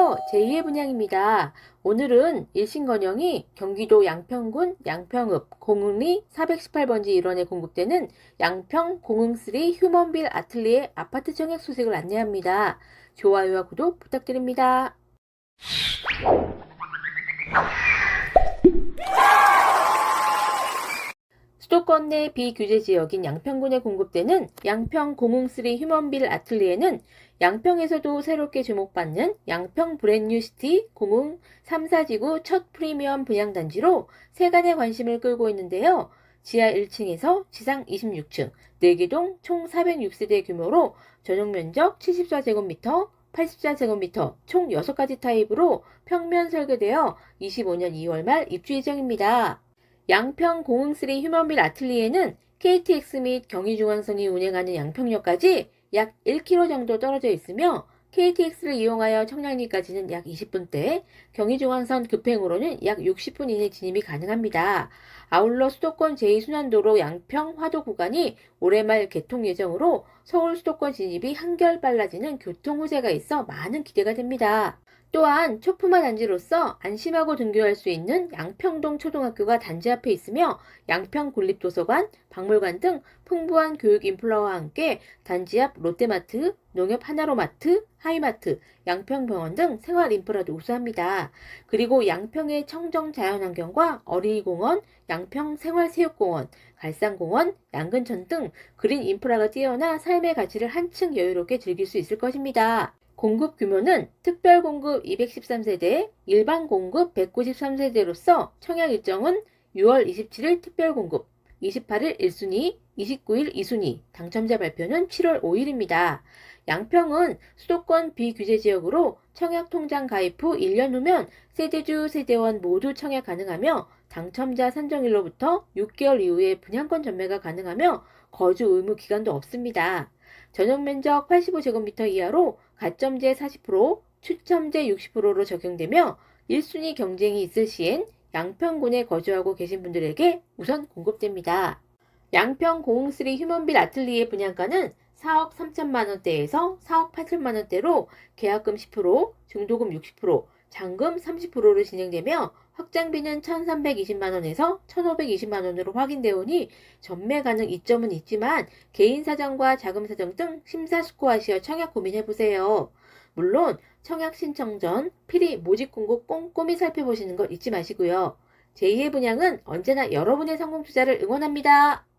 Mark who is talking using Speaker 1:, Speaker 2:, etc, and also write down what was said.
Speaker 1: 안녕하세요. 제2의 분양입니다. 오늘은 일신건영이 경기도 양평군 양평읍 공흥리 418번지 일원에 공급되는 양평 공흥3 휴먼빌 아틀리에 아파트 청약 소식을 안내합니다. 좋아요와 구독 부탁드립니다. 수도권 내 비규제 지역인 양평군에 공급되는 양평 공흥3 휴먼빌 아틀리에는 양평에서도 새롭게 주목받는 양평 브랜뉴시티 공흥 3, 4지구 첫 프리미엄 분양단지로 세간의 관심을 끌고 있는데요. 지하 1층에서 지상 26층, 4개동 총 406세대 규모로 전용 면적 74제곱미터, 84제곱미터 총 6가지 타입으로 평면 설계되어 25년 2월 말 입주 예정입니다. 양평 공흥3 휴먼빌 아틀리에는 KTX 및 경의중앙선이 운행하는 양평역까지 약 1km 정도 떨어져 있으며 KTX를 이용하여 청량리까지는 약 20분대, 경의중앙선 급행으로는 약 60분 이내 진입이 가능합니다. 아울러 수도권 제2순환도로 양평 화도 구간이 올해 말 개통 예정으로 서울 수도권 진입이 한결 빨라지는 교통 호재가 있어 많은 기대가 됩니다. 또한 초품화 단지로서 안심하고 등교할 수 있는 양평동 초등학교가 단지 앞에 있으며 양평 국립도서관, 박물관 등 풍부한 교육 인플라와 함께 단지 앞 롯데마트, 농협 하나로마트, 하이마트, 양평병원 등 생활 인프라도 우수합니다. 그리고 양평의 청정 자연환경과 어린이공원, 양평 생활체육공원, 갈산공원, 양근천 등 그린 인프라가 뛰어나 삶의 가치를 한층 여유롭게 즐길 수 있을 것입니다. 공급 규모는 특별 공급 213세대, 일반 공급 193세대로서 청약 일정은 6월 27일 특별 공급, 28일 1순위, 29일 2순위, 당첨자 발표는 7월 5일입니다. 양평은 수도권 비규제 지역으로 청약 통장 가입 후 1년 후면 세대주, 세대원 모두 청약 가능하며 당첨자 선정일로부터 6개월 이후에 분양권 전매가 가능하며 거주 의무 기간도 없습니다. 전용 면적 85제곱미터 이하로 가점제 40%, 추첨제 60%로 적용되며 1순위 경쟁이 있을 시엔 양평군에 거주하고 계신 분들에게 우선 공급됩니다. 양평 공흥3 휴먼빌 아틀리에 분양가는 4억 3천만 원대에서 4억 8천만 원대로 계약금 10%, 중도금 60%, 잔금 30%로 진행되며 확장비는 1,320만 원에서 1,520만 원으로 확인되오니 전매 가능 이점은 있지만 개인 사정과 자금 사정 등 심사숙고하시어 청약 고민해 보세요. 물론 청약 신청 전 필히 모집 공고 꼼꼼히 살펴보시는 것 잊지 마시고요. 제2의 분양은 언제나 여러분의 성공 투자를 응원합니다.